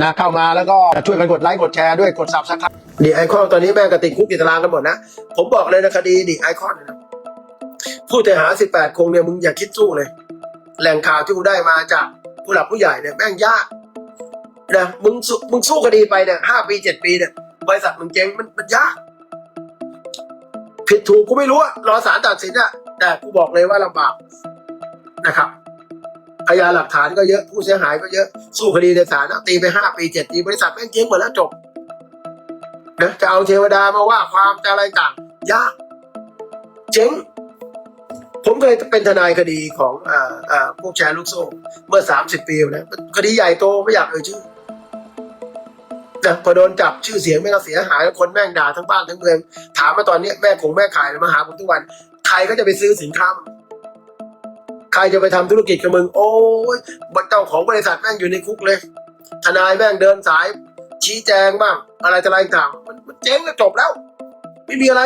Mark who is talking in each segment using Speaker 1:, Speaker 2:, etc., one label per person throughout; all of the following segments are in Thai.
Speaker 1: นะเข้ามาแล้วก็ช่วยกันกดไลค์กดแชร์ด้วยกดซับสไครต์ดีไอคอนตอนนี้แม่งกติดคุกติดตารางกันหมดนะ ผมบอกเลยนะคดีดีไอคอนผู้ต้องหา 18 คงเนี่ยมึงอย่าคิดสู้เลย แหล่งข่าวที่กูได้มาจากผู้หลักผู้ใหญ่เนี่ยแม่งยากนะมึงสู้มึงสู้คดีไปเนี่ยห้าปีเจ็ดปีเนี่ยบริษัทมึงเจ๊งมันมันยาก ผิดถูกกูไม่รู้อะรอศาลตัดสินอะแต่กูบอกเลยว่าลำบากนะครับ พยานหลักฐานก็เยอะผู้เสียหายก็เยอะสู้คดีในศาลตีไปห้าปีเจ็ดปีบริษัทแม่งเจ๊งหมดแล้วจบนะจะเอาเทวดามาว่าความจะอะไรต่างยากเจ๊งผมเคยเป็นทนายคดีของอ่าอ่าพวกแชร์ลูกโซ่ เมื่อสามสิบปีนะคดีใหญ่โตไม่อยากเอ่ยชื่อนะพอโดนจับชื่อเสียงแม่งก็เสียหายแล้วคนแม่งด่าทั้งบ้านทั้งเมือง ถามมาตอนนี้แม่คงแม่ขายมาหาผมทุกวัน ใครก็จะไปซื้อสินค้า รจะไปทำธุรกิจกับมึง โอ้ยเจ้าของบริษัทแม่งอยู่ในคุกเลย ทนายแม่งเดินสาย ชี้แจงบ้าง อะไรจะอะไรต่างมันเจ๊งแล้วจบแล้ว ไม่มีอะไร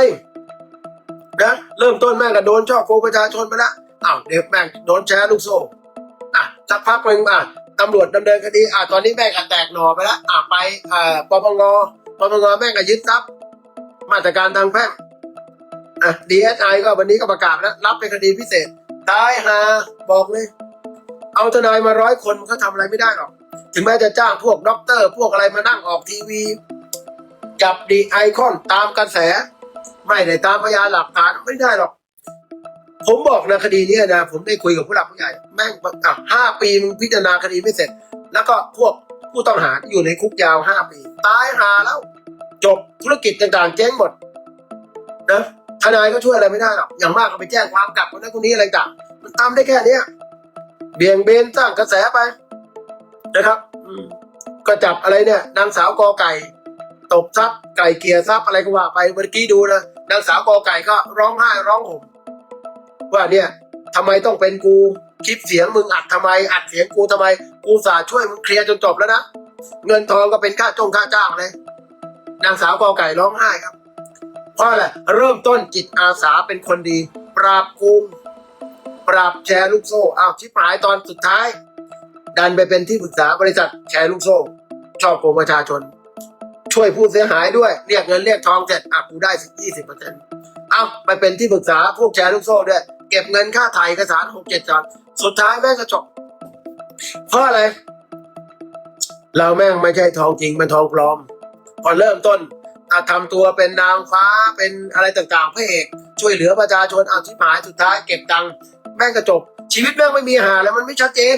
Speaker 1: นะเริ่มต้นแม่งก็โดนช่อโกงประชาชนไปล้วอ้าวเดี๋ยวแม่งโดนแชร์ลูกโซ่อะสักพักหนึ่งอะตำรวจดำเนินคดีอะตอนนี้แม่งก็แตกหน่อไปล้วอะไปอ่าปปงปปงแม่งก็ยึดทรัพย์มาตรการทางแพ่งอะดีเอสไอก็วันนี้ก็ประกาศแล้วรับเป็นคดีพิเศษ ตายหาบอกเลย เอาทนายมาร้อยคนมันก็ทำอะไรไม่ได้หรอก ถึงแม้จะจ้างพวกด็อกเตอร์ พวกอะไรมานั่งออกทีวี จับดีไอคอนตามกระแส ไม่ได้ตามพยานหลักฐานไม่ได้หรอก ผมบอกนะคดีนี้นะ ผมได้คุยกับผู้หลักผู้ใหญ่ แม่งอะห้าปีมึงพิจารณาคดีไม่เสร็จ แล้วก็พวกผู้ต้องหาที่อยู่ในคุกยาวห้าปี ตายหาแล้ว จบธุรกิจต่างๆเจ๊งหมดนะ ทนายก็ช่วยอะไรไม่ได้หรอกอย่างมากก็ไปแจ้งความกลับคนนั้นคนนี้อะไรต่างมันตามได้แค่เนี้ยเบี่ยงเบนสร้างกระแสไป นะครับอืมก็จับอะไรเนี่ย นางสาวกอไก่ตบทรัพย์ไก่เกลียทรัพย์อะไรก็ว่าไปเมื่อกี้ดูนะนางสาวกอไก่ก็ร้องไห้ร้องห่มว่าเนี่ยทำไมต้องเป็นกูคลิปเสียงมึงอัดทำไม อัดเสียงกูทำไม กูสาช่วยมึงเคลียร์จนจบแล้วนะเงินทองก็เป็นค่าจงค่าจ้างเลย นางสาวกอไก่ร้องไห้ครับ เพราะอะไรเริ่มต้นจิตอาสาเป็นคนดี ปราบกุมปราบแชร์ลูกโซ่อ้าวชิบหายตอนสุดท้าย ดันไปเป็นที่ปรึกษาบริษัทแชร์ลูกโซ่ชอบโกงประชาชน ช่วยผู้เสียหายด้วยเรียกเงินเรียกทองเสร็จอะกูได้สิยี่สิบเปอร์เซ็นต์เอาไปเป็นที่ปรึกษาพวกแชร์ลูกโซ่ด้วยเก็บเงินค่าถ่ายเอกสารหกเจ็ดจานสุดท้ายแม่งก็จบเพราะอะไร เราแม่งไม่ใช่ทองจริงมันทองปลอม พอเริ่มต้น ทำตัวเป็นนางฟ้าเป็นอะไรต่างๆพระเอกช่วยเหลือประชาชนเอาชิบหายสุดท้ายเก็บตังค์แม่งก็จบ ชีวิตแม่งไม่มีหาแล้วมันไม่ชัดเจน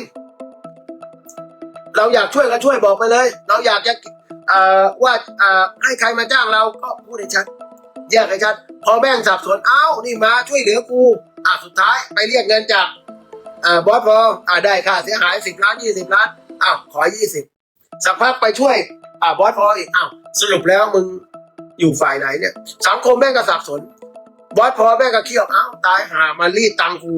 Speaker 1: เราอยากช่วยก็ช่วยบอกไปเลย เราอยากจะว่าให้ใครมาจ้างเราก็พูดให้ชัดแยกให้ชัดพอแม่งสับสนเอ้านี่มาช่วยเหลือกูอะสุดท้ายไปเรียกเงินจากอบอสพออ่าได้ค่าเสียหายสิบล้านยี่สิบล้านอ้าวขอยี่สิบสักพักไปช่วยอ่าบอสพออีกอ้าวสรุปแล้วมึง อยู่ฝ่ายไหนเนี่ย สังคมแม่งก็สับสนบอสพอแม่งก็เคี่ยวเอ้าตายหามารีดตังกู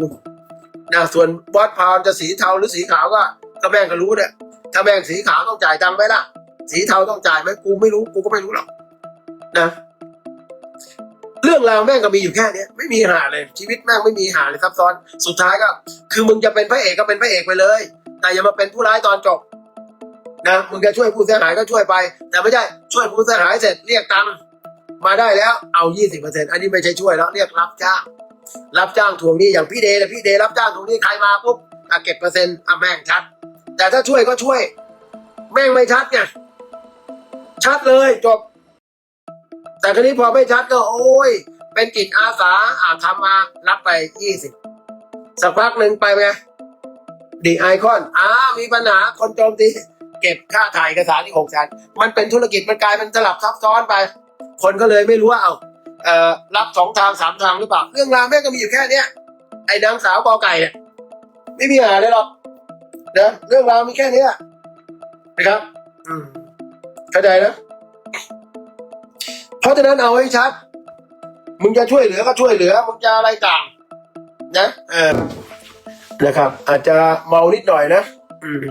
Speaker 1: นะส่วนบอสพาวจะสีเทาหรือสีขาวก็ก็แม่งก็รู้เนี่ยถ้าแม่งสีขาวต้องจ่ายตังไหมล่ะ สีเทาต้องจ่ายไหมกูไม่รู้กูก็ไม่รู้หรอกนะเรื่องราวแม่งก็มีอยู่แค่เนี้ยไม่มีหาเลย ชีวิตแม่งไม่มีหาเลยซับซ้อนสุดท้ายก็ คือมึงจะเป็นพระเอกก็เป็นพระเอกไปเลย แต่อย่ามาเป็นผู้ร้ายตอนจบนะมึงจะช่วยผู้เสียหายก็ช่วยไป แต่ไม่ใช่ช่วยผู้เสียหายเสร็จเรียกตังค์ มาได้แล้วเอายี่สิบเปอร์เซ็นอันนี้ไม่ใช่ช่วยแล้วเรียกรับจ้าง รับจ้างทวงหนี้อย่างพี่เดย์นะพี่เดย์รับจ้างทวงหนี้ใครมาปุ๊บอะเก็บเปอร์เซ็นต์อะแม่งชัด แต่ถ้าช่วยก็ช่วย แม่งไม่ชัดไงชัดเลยจบ แต่คราวนี้พอไม่ชัดก็โอ้ย เป็นจิตอาสาอ่าทำมารับไปยี่สิบสักพักหนึ่งไปไงดีไอคอนอ้ามีปัญหาคนโจมตีเก็บค่าถ่ายเอกสารที่หกแสนมันเป็นธุรกิจมันกลายเป็นสลับซับซ้อนไป คนก็เลยไม่รู้ว่าเอาเอ่อรับสองทางสามทางหรือเปล่าเรื่องราวแม่งก็มีอยู่แค่เนี้ยไอ้นางสาวกอไก่เนี่ยไม่มีหาเลยหรอกนะเรื่องราวมีแค่เนี้ยนะครับ อืมเข้าใจนะเพราะฉะนั้นเอาให้ชัด มึงจะช่วยเหลือก็ช่วยเหลือ มึงจะอะไรต่าง นะเออนะครับ อาจจะเมานิดหน่อยนะอืม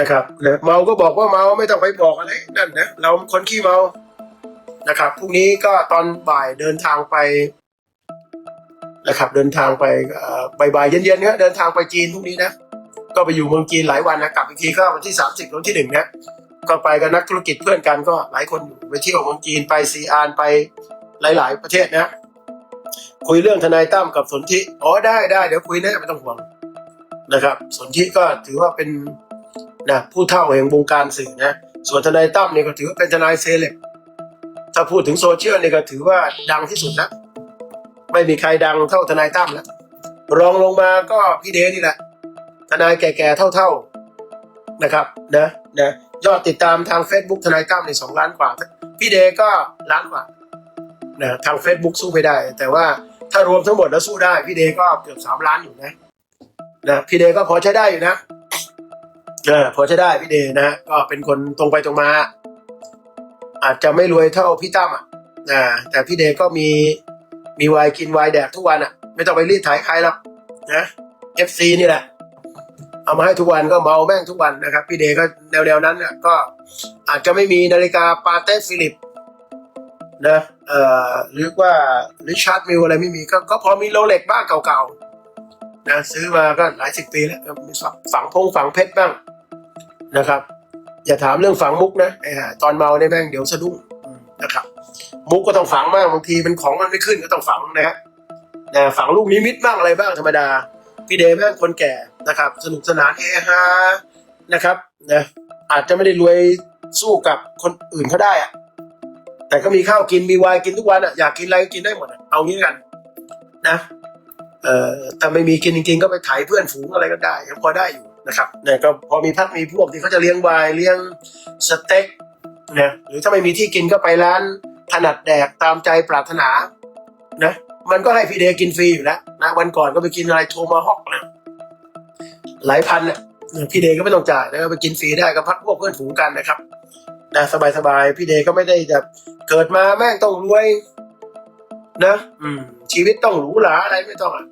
Speaker 1: นะครับนะเมาก็บอกว่าเมาไม่ต้องไปบอกอะไรนั่นนะเราคนขี้เมา นะครับพรุ่งนี้ก็ตอนบ่ายเดินทางไปนะครับ เดินทางไปบ่ายๆเย็นๆเนี่ยเดินทางไปจีนพรุ่งนี้นะก็ไปอยู่เมืองจีนหลายวันนะกลับอีกทีก็วันที่สามสิบวันที่หนึ่งนะก็ไปกับนักธุรกิจเพื่อนกันก็หลายคนไปเที่ยวเมืองจีนไปซีอานไปหลาย ๆ ประเทศนะ คุยเรื่องทนายตั้มกับสนธิอ๋อได้ได้เดี๋ยวคุยแน่ไม่ต้องห่วงนะครับ สนธิก็ถือว่าเป็นนะผู้เท่าแห่งวงการสื่อนะส่วนทนายตั้มเนี่ยก็ถือว่าเป็นทนายเซเลบ ถ้าพูดถึงโซเชียลเนี่ยก็ถือว่าดังที่สุดแล้วไม่มีใครดังเท่าทนายตั้มแล้วรองลงมาก็พี่เดนี่แหละทนายแก่ๆเท่าๆนะครับนะนะยอดติดตามทาง Facebook ทนายตั้มในสองล้านกว่า พี่เดก็ล้านกว่านะทาง Facebook สู้ไม่ได้ แต่ว่าถ้ารวมทั้งหมดแล้วสู้ได้ พี่เดก็เกือบสามล้านอยู่นะนะพี่เดก็พอใช้ได้อยู่นะเออพอใช้ได้พี่เดนะก็เป็นคนตรงไปตรงมา อาจจะไม่รวยเท่าพี่ตั้มอะนะแต่พี่เดก็มีมีวายกินวายแดกทุกวันอะ ไม่ต้องไปรีดถ่ายใครหรอกนะ FC นี่แหละ เอามาให้ทุกวันก็เมาแม่งทุกวันนะครับ พี่เดก็แนวๆนั้นเนี่ยก็อาจจะไม่มีนาฬิกาปาเต้ฟิลิปนะเอ่อหรือว่าริชาร์ดมิลอะไรไม่มีก็ก็พอมีโรเล็กบ้างเก่าๆนะซื้อมาก็หลายสิบปีแล้วมีฝังพงฝังเพชรบ้างนะครับ อย่าถามเรื่องฝังมุกนะไอ้ห่าตอนเมาเนี่ยแม่งเดี๋ยวสะดุ้งนะครับ มุกก็ต้องฝังบ้างบางทีเป็นของมันไม่ขึ้นก็ต้องฝังนะฮะนะฝังลูกนิมิตบ้างอะไรบ้างธรรมดา พี่เดย์แม่งคนแก่นะครับ สนุกสนานเฮฮานะครับนะอาจจะไม่ได้รวยสู้กับคนอื่นเขาได้อะแต่ก็มีข้าวกินมีวายกินทุกวันอะอยากกินอะไรก็กินได้หมดเอางี้กัน นะเอ่อแต่ไม่มีกินจริงๆก็ไปถ่ายเพื่อนฝูงอะไรก็ได้ยังพอได้อยู่ นะครับเนี่ยก็พอมีพักมีพวกที่เขาจะเลี้ยงวายเลี้ยงสเต็กนะหรือถ้าไม่มีที่กินก็ไปร้านถนัดแดกตามใจปรารถนานะมันก็ให้พี่เดกินฟรีอยู่แล้วนะวันก่อนก็ไปกินอะไรโทมาฮอกนะหลายพันนี่ยพี่เดก็ไม่ต้องจ่ายแล้วไปกินฟรีได้ก็พักพวกเพื่อนฝูงกันนะครับนะสบายๆพี่เดก็ไม่ได้จะเกิดมาแม่งต้องรวยนะ อืม ชีวิตต้องหรูหราอะไรไม่ต้องอะ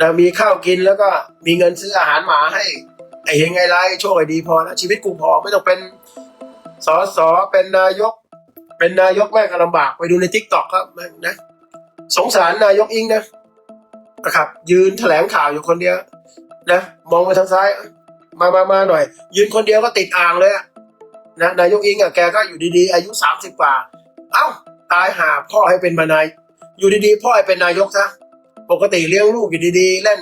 Speaker 1: นะมีข้าวกินแล้วก็มีเงินซื้ออาหารหมาให้ ไอ้เฮงไอ้ไรโชคไอ้ดีพอแล้วชีวิตกูพอไม่ต้องเป็นสอสอเป็นนายก เป็นนายกแม่งก็ลำบากไปดูในทิกตอกครับแม่งนะสงสารนายกอิงนะนะครับ ยืนแถลงข่าวอยู่คนเดียวนะมองไปทางซ้าย มามามาหน่อย ยืนคนเดียวก็ติดอ่างเลยนะนายกอิงอะแกก็อยู่ดีๆ อายุสามสิบกว่า เอ้า ตายหาพ่อให้เป็นมานาย อยู่ดีๆ พ่อให้เป็นนายกซะ ปกติเลี้ยงลูกอยู่ดีๆ เล่น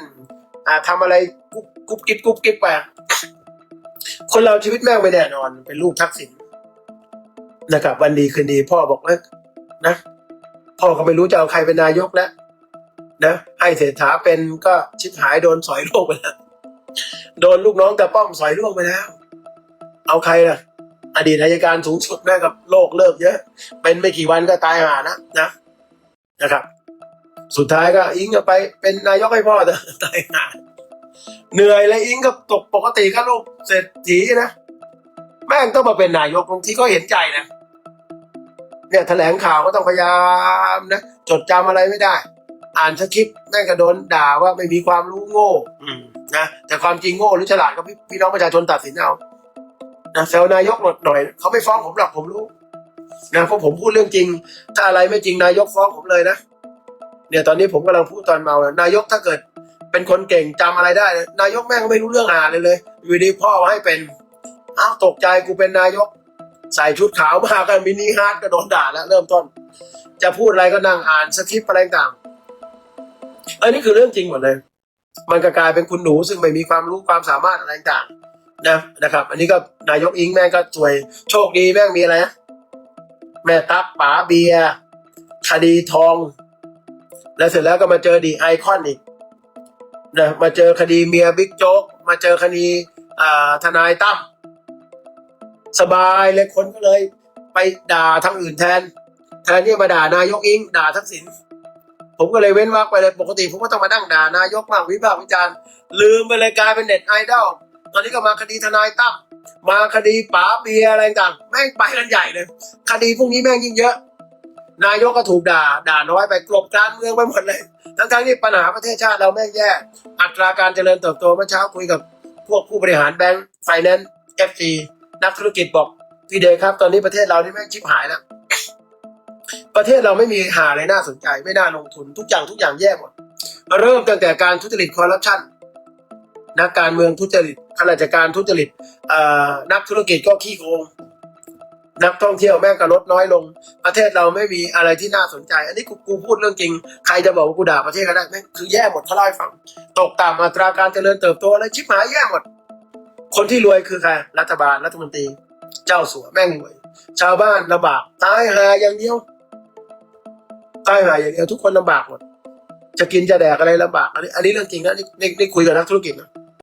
Speaker 1: อ่าทำอะไรกุ๊บกุ๊บกิ๊บกุ๊บกิ๊บไปคนเราชีวิตแม่งไม่แน่นอน เป็นลูกทักษิณนะครับ วันดีคืนดีพ่อบอกว่านะพ่อก็ไม่รู้จะเอาใครเป็นนายกแล้วนะให้เศรษฐาเป็นก็ชิบหายโดนสอยโลกไปแล้วโดนลูกน้องตะป้อมสอยโลกไปแล้ว เอาใครล่ะ อดีตอายการสูงสุดแม่กับโลกเลิกเยอะ เป็นไม่กี่วันก็ตายหานะนะนะครับ สุดท้ายก็อิงก็ไปเป็นนายกให้พ่อเถอะตายหาเหนื่อยเลยอิงก็ตกปกติก็ลูกเศรษฐีนะแม่งต้องมาเป็นนายกบางทีก็เห็นใจนะเนี่ยแถลงข่าวก็ต้องพยายามนะจดจำอะไรไม่ได้ อ่านสคริปต์แม่งก็โดนด่าว่าไม่มีความรู้โง่นะแต่ความจริงโง่หรือฉลาดก็พี่พี่น้องประชาชนตัดสินเอานะแซวนายกหน่อยเขาไม่ฟ้องผมหรอกผมรู้นะเพราะผมพูดเรื่องจริง ถ้าอะไรไม่จริงนายกฟ้องผมเลยนะ เนี่ยตอนนี้ผมกำลังพูดตอนเมานะนายกถ้าเกิดเป็นคนเก่งจำอะไรได้ นายกแม่งไม่รู้เรื่องอ่านเลยเลยอยู่ดีพ่อให้เป็นอ้าวตกใจกูเป็นนายก ใส่ชุดขาวมากันมินิฮาร์ดก็โดนด่าแล้วเริ่มต้น จะพูดอะไรก็นั่งอ่านสคริปต์อะไรต่างอันนี้คือเรื่องจริงหมดเลย มันก็กลายเป็นคุณหนูซึ่งไม่มีความรู้ความสามารถอะไรต่างนะนะครับ อันนี้ก็นายกอิงแม่งก็สวยโชคดีแม่งมีอะไรนะแม่ตั๊กป๋าเบียคดีทอง แล้วเสร็จแล้วก็มาเจอดีไอคอนอีกนะมาเจอคดีเมียบิ๊กโจ๊กมาเจอคดีทนายตั้มสบายเลยคนก็เลย ไปด่าทางอื่นแทน แทนที่มาด่านายกอิงด่าทักษิณผมก็เลยเว้นวรรคไปเลยปกติ ผมก็ต้องมานั่งด่านายกมากวิพากษ์วิจารณ์ลืมไปเลยกลายเป็นเน็ตไอดอลตอนนี้ก็มาคดีทนายตั้มมาคดีป๋าเบียอะไรต่างแม่งไปกันใหญ่เลย คดีพวกนี้แม่งยิ่งเยอะ นายกก็ถูกด่า ด่าน้อยไปกลบการเมืองไปหมดเลย ทั้งๆที่ปัญหาประเทศชาติเราแม่งแย่ อัตราการเจริญเติบโตเมื่อเช้าคุยกับ พวกผู้บริหารแบงก์ไฟแนนซ์เอฟซีนักธุรกิจบอกพี่เดย์ครับ ตอนนี้ประเทศเรานี่แม่งชิบหายแล้ว ประเทศเราไม่มีหาอะไรน่าสนใจ ไม่น่าลงทุนทุกอย่างทุกอย่างแย่หมด เริ่มตั้งแต่การทุจริตคอร์รัปชันนักการเมืองทุจริตข้าราชการทุจริตนักธุรกิจก็ขี้โกง นักท่องเที่ยวแม่งก็ลดน้อยลง ประเทศเราไม่มีอะไรที่น่าสนใจ อันนี้กูกูพูดเรื่องจริง ใครจะบอกว่ากูด่าประเทศก็ได้แม่งคือแย่หมดเขาเล่าให้ฟัง ตกต่ำอัตราการเจริญเติบโตอะไรชิบหายแย่หมด คนที่รวยคือใครรัฐบาลรัฐมนตรี เจ้าสัวแม่งรวย ชาวบ้านลำบากตายหาอย่างเดียวตายหาอย่างเดียวทุกคนลำบากหมดจะกินจะแดกอะไรลำบากอันนี้อันนี้เรื่องจริงนะนี่นี่นี่คุยกับนักธุรกิจนะ